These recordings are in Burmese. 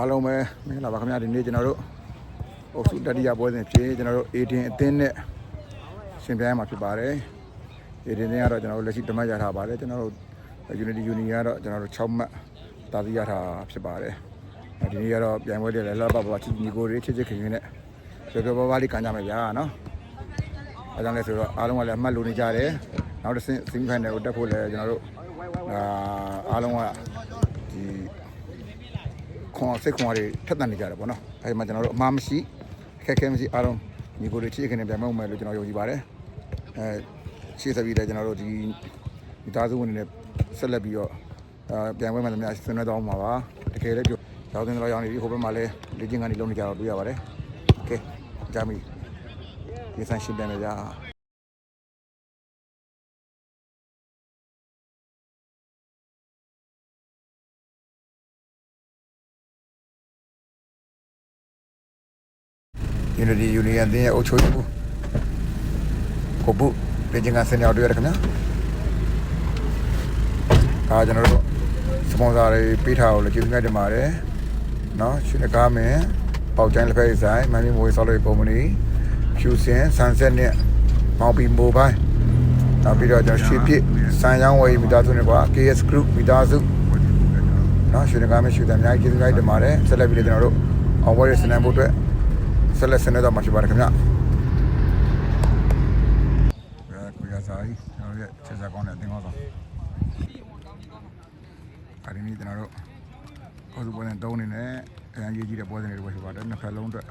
အားလုံးပဲမင်္ဂလာပါခင်ဗျာဒီနေ့ကျွန်တော်တို့အုပ်စုတတိယပွဲစဉ်ဖြစ်ကျွန်တော်တို့ A10 အသင်းနဲ့ရှင်ပြိုင်မှာဖြစ်ပါတယ် A10 နဲ့ကတော့ကျွန်တော်တို့လက်ရှိတမတ်ရထားပါတယ်ကျွန်တော်တို့ Unity Uni ကတော့ကျွန်တော်တို့6မှတ်တာသီရထားဖြစ်ပါတယ်ဒီနေ့ကတော့ပြိုင်ပွဲတွေလည်းလှပပချီညီကိုတွေချစ်ချစ်ခင်ခင်နဲ့ပြောပြောပါပါလေးကန်ကြမယ်ဗျာနော်အဲကြောင့်လဲဆိုတော့အားလုံးကလည်းအမှတ်လိုနေကြတယ်နောက်တစ်ဆင့်စင်ဖိုင်နယ်ကိုတက်ဖို့လည်းကျွန်တော်တို့အာအားလုံးကဒီ ခွန်စိတ်ခွန်တွေထက်သန်နေကြတယ်ပေါ့နော်အဲဒီမှာကျွန်တော်တို့အမှားမရှိအခက်အခဲမရှိအားလုံးညီကိုတွေချစ်ခင်နေပြန်မဲ့မယ်လို့ကျွန်တော်ယုံကြည်ပါတယ်အဲရှေ့ဆက်ပြီးလည်းကျွန်တော်တို့ဒီမိသားစုဝင်တွေနဲ့ဆက်လက်ပြီးတော့အဲပြန်ပွဲမှလည်းများဆွေးနွေးတော့မှာပါတကယ်လည်းပြောရောက်တဲ့တော့ရောက်နေပြီဟိုဘက်မှာလည်းလေ့ကျင့်ခန်းတွေလုပ်နေကြတော့တွေ့ရပါတယ်โอเคဂျာမီဒီဆန်ရှင်းပြန်မယ် Unity Union အသင်းရဲ့အုပ်ချုပ်မှုကိုဘုပြင်ကျင်ကဆင်ရောက်တွေ့ရခင်ဗျာဒါကျွန်တော်တို့စပွန်ဆာတွေပေးထားအောင်လည်းကျေးဇူးများတင်ပါတယ်နော်ရှင်ကားမင်းပေါက်ကျိုင်းလက်ဖက်ဆိုင်မန်မီမိုးဆော်လို့ကုမ္ပဏီဖြူစင်ဆန်ဆက်နဲ့မောင်ပီမိုဘိုင်းနောက်ပြီးတော့ကျွန်တော်ရှေ့ပြစံရောင်းဝယ်မိသားစုနဲ့ကွာ KS Group မိသားစုနော်ရှင်ကားမင်းရှင်တဲ့အများကြီးကျေးဇူးများတင်ပါတယ်ဆက်လက်ပြီးတော့ကျွန်တော်တို့အောင်ဝယ်ရစနံဖို့အတွက် ဆက်လက်ဆင်းနေတော့မှာဖြစ်ပါတယ်ခင်ဗျ။အဲကိုရစာကြီးကျွန်တော်ရဲ့ချက်စားကောင်းတဲ့အသင်းကောင်းဆောင်။အဲဒီနေ့ကျွန်တော်တို့ကောစုပွဲနဲ့တုံးနေနဲ့အရင်ရေးကြည့်တဲ့ပွဲစဉ်တွေပဲဖြစ်ပါတယ်နှစ်ဖက်လုံးအတွက်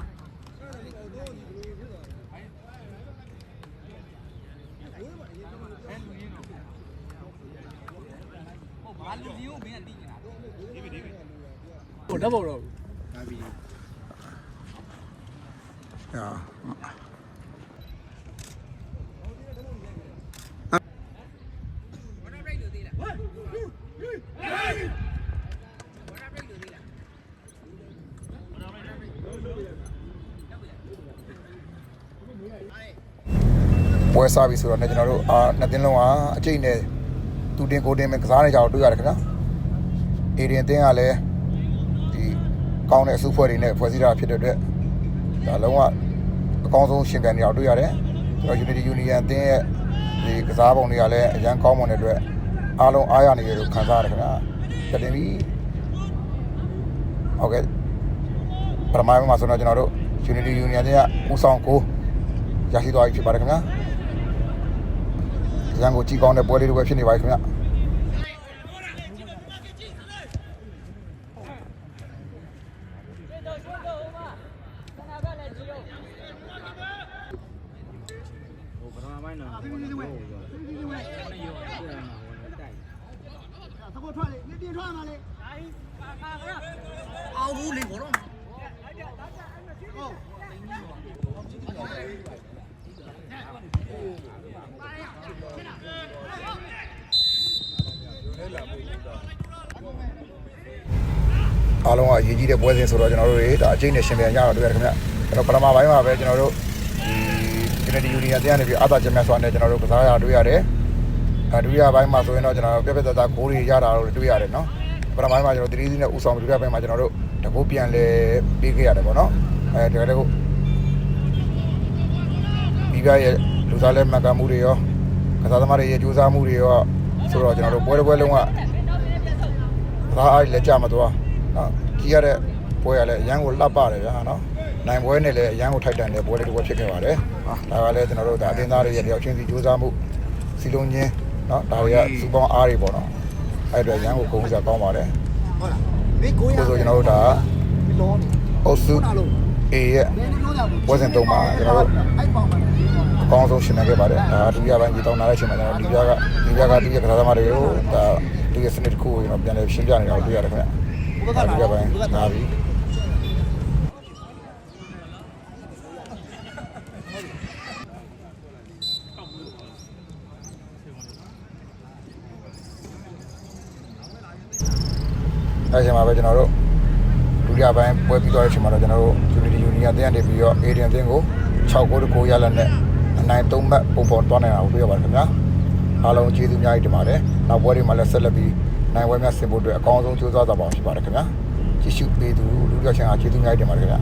ဟိုဓာတ်ပုံတော့ ဟာပွဲစားပြီဆိုတော့ねကျွန်တော်တို့အာနှစ်တင်းလုံးကအကျိတ်နဲ့တူတင်ကိုတင်ပဲကစားနေကြတော့တွေ့ရတယ်ခင်ဗျာအေဒီအတင်းကလည်းဒီကောင်းတဲ့အစုဖွဲ့တွေနဲ့ဖွဲ့စည်းတာဖြစ်တဲ့အတွက် ဒါလုံးဝအကောင်းဆုံးရှင်ကန်နေအောင်တွေ့ရတယ်ကျွန်တော် Unity Union အတင်းရဲ့ဒီကစားပုံတွေကလည်းအရန်ကောင်းမွန်တဲ့အတွက်အားလုံးအားရနေရလို့ခံစားရတယ်ခင်ဗျာတတင်ပြီဟုတ်ကဲ့ပရမိုင်းမှာဆိုတော့ကျွန်တော်တို့ Unity Union တဲ့ဦးဆောင်ကိုရရှိသွားပြီဖြစ်ပါတယ်ခင်ဗျာရန်ကိုကြီးကောင်းတဲ့ပွဲလေးတွေပဲဖြစ်နေပါပြီခင်ဗျ ဟိုပထမပိုင်းတော့ဟိုရောတိုက်သကောထွက်လေပြင်ထွက်မှာလေအောင်ဘူးလေဘောတော့ဟုတ်အားလုံးကရည်ကြီးတဲ့ပွဲစဉ်ဆိုတော့ကျွန်တော်တို့တွေဒါအကျိတ်နဲ့ရှင်ပြန်ရတော့တွေ့ရခင်ဗျ ကျွန်တော်ပထမပိုင်းမှာပဲကျွန်တော်တို့ဒီ Unity Union တရားနေပြီးအာသာချက်များစွာနဲ့ကျွန်တော်တို့ကစားရတွေ့ရတယ်အဲဒုတိယပိုင်းမှာဆိုရင်တော့ကျွန်တော်ပြပြတသားဂိုးတွေရတာလို့တွေ့ရတယ်နော်ပထမပိုင်းမှာကျွန်တော်တတိစီနဲ့ဥဆောင်ဒုတိယပိုင်းမှာကျွန်တော်တို့တကုတ်ပြန်လဲပေးခဲ့ရတယ်ပေါ့နော်အဲဒီကတည်းကပြီးပြရဲ့လူသားလဲမှတ်ကမှုတွေရောကစားသမားတွေရဲ့ကြိုးစားမှုတွေရောဆိုတော့ကျွန်တော်တို့ပွဲတစ်ပွဲလုံးကဒါအားလည်းကြမသွားနော်ကြီးရတဲ့ပွဲရလည်းအရန်ကိုလှပတယ်ဗျာနော် နိုင်ပွဲနဲ့လည်းအရန်ကိုထိုက်တန်တဲ့ပွဲလေးတစ်ပွဲဖြစ်ခဲ့ပါတယ်။ဒါကလည်းကျွန်တော်တို့ဒါအသင်းသားတွေရဲ့တယောက်ချင်းစီစူးစမ်းမှုစီလုံးချင်းเนาะဒါတွေကစူပေါင်းအားတွေပေါ့နော်။အဲ့အတွက်ရန်ကိုကုန်စရာကောင်းပါတယ်။ဟုတ်လား။ဒီကိုရဆိုကျွန်တော်တို့ဒါအော်စုအေးရဲ့ပွဲစဉ်တုံးမှာကျွန်တော်တို့အကောင်းဆုံးရှင်နေခဲ့ပါတယ်။ဒါဒုတိယပိုင်းဒီတောင်းလာတဲ့အချိန်မှာကျွန်တော်ဒီပြားကဒီပြားကဒီပြားကစားသမားတွေကိုဒါဒီစနစ်တစ်ခုကိုကျွန်တော်ပြန်လည်ရှင်းပြနေတာကိုတွေ့ရတယ်ခင်ဗျ။ဒီပြားပိုင်းဒါပြီး အဲချိန်မှာပဲကျွန်တော်တို့ဒုတိယပိုင်းပွဲပြီးသွားတဲ့အချိန်မှာတော့ကျွန်တော်တို့ Unity Union အသင်းကနေပြီးတော့ Adrian အသင်းကို6ဂိုးတကိုရလက်နဲ့အနိုင်3မှတ်ပုံပေါ်သွားနေတာကိုတွေ့ရပါတယ်ခင်ဗျာအားလုံးကျေးဇူးအများကြီးတင်ပါတယ်နောက်ပွဲတွေမှာလည်းဆက်လက်ပြီးနိုင်ပွဲများဆင်ဖို့အတွက်အကောင်းဆုံးကြိုးစားကြပါအောင်ဖြစ်ပါတယ်ခင်ဗျာကြည့်ရှုပေးသူလူပြောက်ချင်အားကျေးဇူးများတင်ပါတယ်ခင်ဗျာ